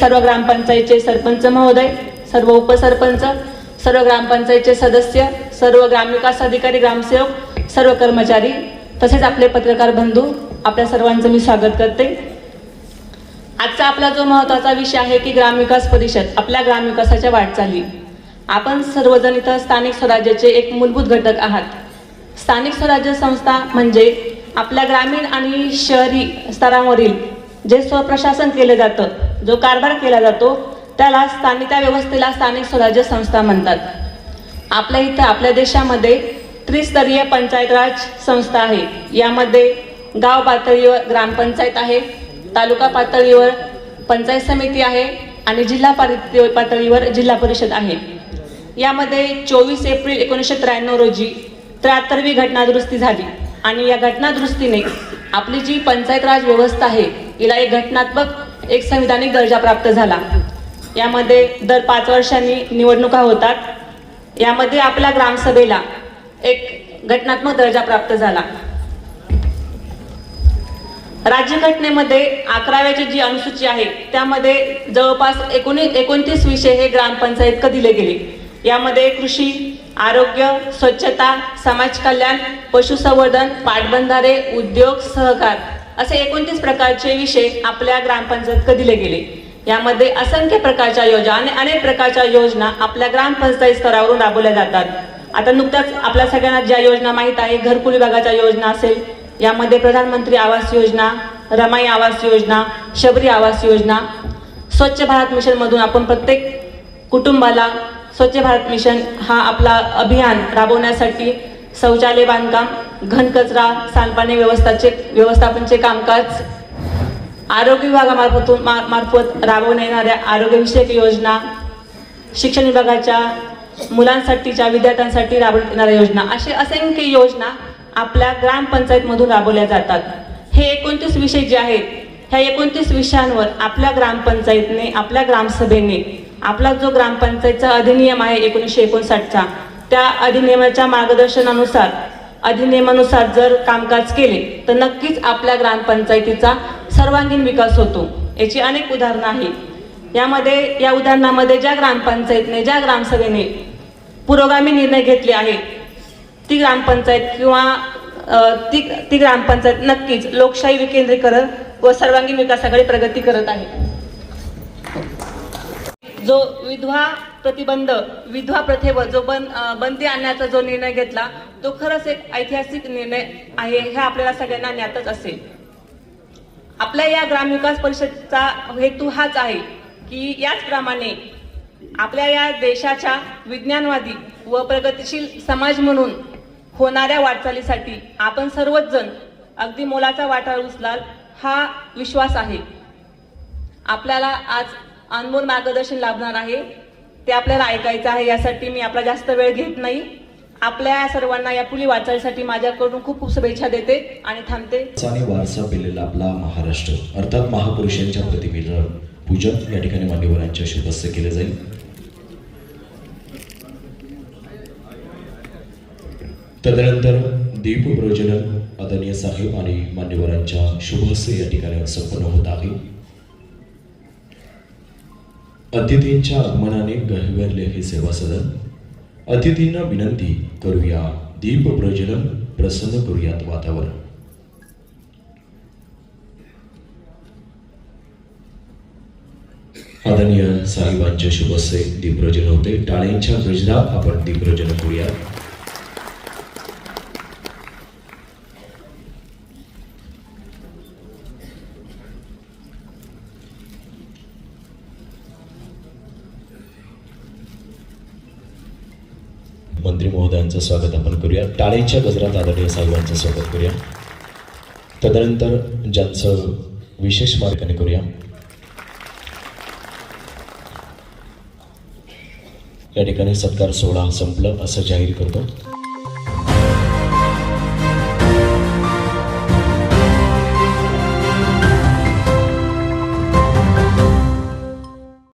सर्व ग्रामपंचायतचे सरपंच महोदय सर्व उपसरपंच सर्व ग्रामपंचायतचे सदस्य सर्व ग्रामविकास अधिकारी ग्रामसेवक सर्व कर्मचारी तसेच आपले पत्रकार बंधू आपल्या सर्वांचं मी स्वागत करते. आजचा आपला जो महत्त्वाचा विषय आहे की ग्रामविकास परिषद आपल्या ग्रामविकासाच्या वाटचाली. आपण सर्वजण इथं स्थानिक स्वराज्याचे एक मूलभूत घटक आहात. स्थानिक स्वराज्य संस्था म्हणजे आपल्या ग्रामीण आणि शहरी स्तरावरील जे स्वप्रशासन केलं जातं जो कारभार केला जातो त्याला स्थानिक त्या व्यवस्थेला स्थानिक स्वराज्य संस्था म्हणतात. आपल्या इथं आपल्या देशामध्ये त्रिस्तरीय पंचायत राज संस्था आहे. यामध्ये गाव पातळीवर ग्रामपंचायत आहे तालुका पातळीवर पंचायत समिती आहे आणि जिल्हा पातळीवर जिल्हा परिषद आहे. यामध्ये चोवीस एप्रिल एकोणीसशे त्र्याण्णव रोजी त्र्याहत्तरवी घटनादुरुस्ती झाली आणि या घटनादुरुस्तीने आपली जी पंचायत राज व्यवस्था आहे हिला एक घटनात्मक एक संविधानिक दर्जा प्राप्त झाला. यामध्ये दर पाच वर्षांनी निवडणुका होतात. यामध्ये आपल्या ग्रामसभेला एक घटनात्मक दर्जा प्राप्त झाला. राज्यघटनेमध्ये अकराव्याची जी अनुसूची आहे त्यामध्ये जवळपास एकोणी एकोणतीस विषय हे ग्रामपंचायत दिले गेले. यामध्ये कृषी आरोग्य स्वच्छता समाज कल्याण पशुसंवर्धन पाटबंधारे उद्योग सहकार असे एकोणतीस प्रकारचे विषय आपल्या ग्रामपंचायत दिले गेले. यामध्ये असंख्य प्रकारच्या योजना आणि अनेक प्रकारच्या योजना आपल्या ग्रामपंचायत स्तरावरून राबवल्या जातात. आता नुकत्याच आपल्या सगळ्यांना ज्या योजना माहीत आहे घरकुल विभागाच्या योजना असेल यामध्ये प्रधानमंत्री आवास योजना रमाई आवास योजना शबरी आवास योजना स्वच्छ भारत मिशनमधून आपण प्रत्येक कुटुंबाला स्वच्छ भारत मिशन हा आपला अभियान राबवण्यासाठी शौचालय बांधकाम घनकचरा सांडपाणी व्यवस्थाचे व्यवस्थापनचे कामकाज आरोग्य विभागामार्फतून मार्फत राबवण्यात येणाऱ्या आरोग्यविषयक योजना शिक्षण विभागाच्या मुलांसाठीच्या विद्यार्थ्यांसाठी राबवण्यात येणाऱ्या योजना असे असंख्य योजना आपल्या ग्रामपंचायतमधून राबवल्या जातात. हे एकोणतीस विषय जे आहेत ह्या एकोणतीस विषयांवर आपल्या ग्रामपंचायतने आपल्या ग्रामसभेने आपला जो ग्रामपंचायतचा अधिनियम आहे एकोणीसशे एकोणसाठचा त्या अधिनियमाच्या मार्गदर्शनानुसार अधिनियमानुसार जर कामकाज केले तर नक्कीच आपल्या ग्रामपंचायतीचा सर्वांगीण विकास होतो. याची अनेक उदाहरणं आहेत. यामध्ये या उदाहरणामध्ये ज्या ग्रामपंचायतने ज्या ग्रामसभेने पुरोगामी निर्णय घेतले आहेत ती ग्रामपंचायत किंवा ती ती ग्रामपंचायत नक्कीच लोकशाही विकेंद्रीकरण व सर्वांगीण विकासाकडे प्रगती करत आहे. जो विधवा प्रतिबंध विधवा प्रथेवर जो बंद बंदी आणण्याचा जो निर्णय घेतला तो खरंच एक ऐतिहासिक निर्णय आहे हे आपल्याला सगळ्यांना ज्ञातच असेल. आपल्या या ग्रामविकास परिषदचा हेतू हाच आहे की याचप्रमाणे आपल्या या देशाच्या विज्ञानवादी व प्रगतिशील समाज म्हणून होणाऱ्या वाटचालीसाठी आपण सर्वच जण अगदी मोलाचा वाटा उचलाल हा विश्वास आहे. आपल्याला आज अनमोल मार्गदर्शन लाभणार आहे. ते आपल्याला ऐकायचं आहे यासाठी मी आपला जास्त वेळ घेत नाही. आपल्या या सर्वांना या पुली वाचायसाठी माझ्याकडून खूप खूप शुभेच्छा देते आणि थांबते. वारसा पेलेला आपला महाराष्ट्र अर्थात महापुरुषांच्या प्रतिमेला पूजन या ठिकाणी मान्यवरांच्या शुभस्य केले जाईल. तदनंतर दीप प्रयोजन आदरणीय साहेब आणि मान्यवरांच्या शुभस्य या ठिकाणी संपन्न होत आहे. अतिथींच्या आगमनाने गहिवरले हे सेवा सदन. अतिथींना विनंती करूया दीप प्रज्वलन प्रसन्न करूयात वातावरण. आदरणीय साहेबांच्या शुभसे दीप्रजन होते. टाळ्यांच्या गजरात आपण दीप्रजन करूया मंत्री महोदयांचं स्वागत आपण करूया. टाळ्यांच्या गजरात आदरणीय साहेबांचं स्वागत करूया. तदनंतर ज्यांचं विशेष मार्गाने करूया. या ठिकाणी सत्कार सोहळा संपलं असं जाहीर करतो.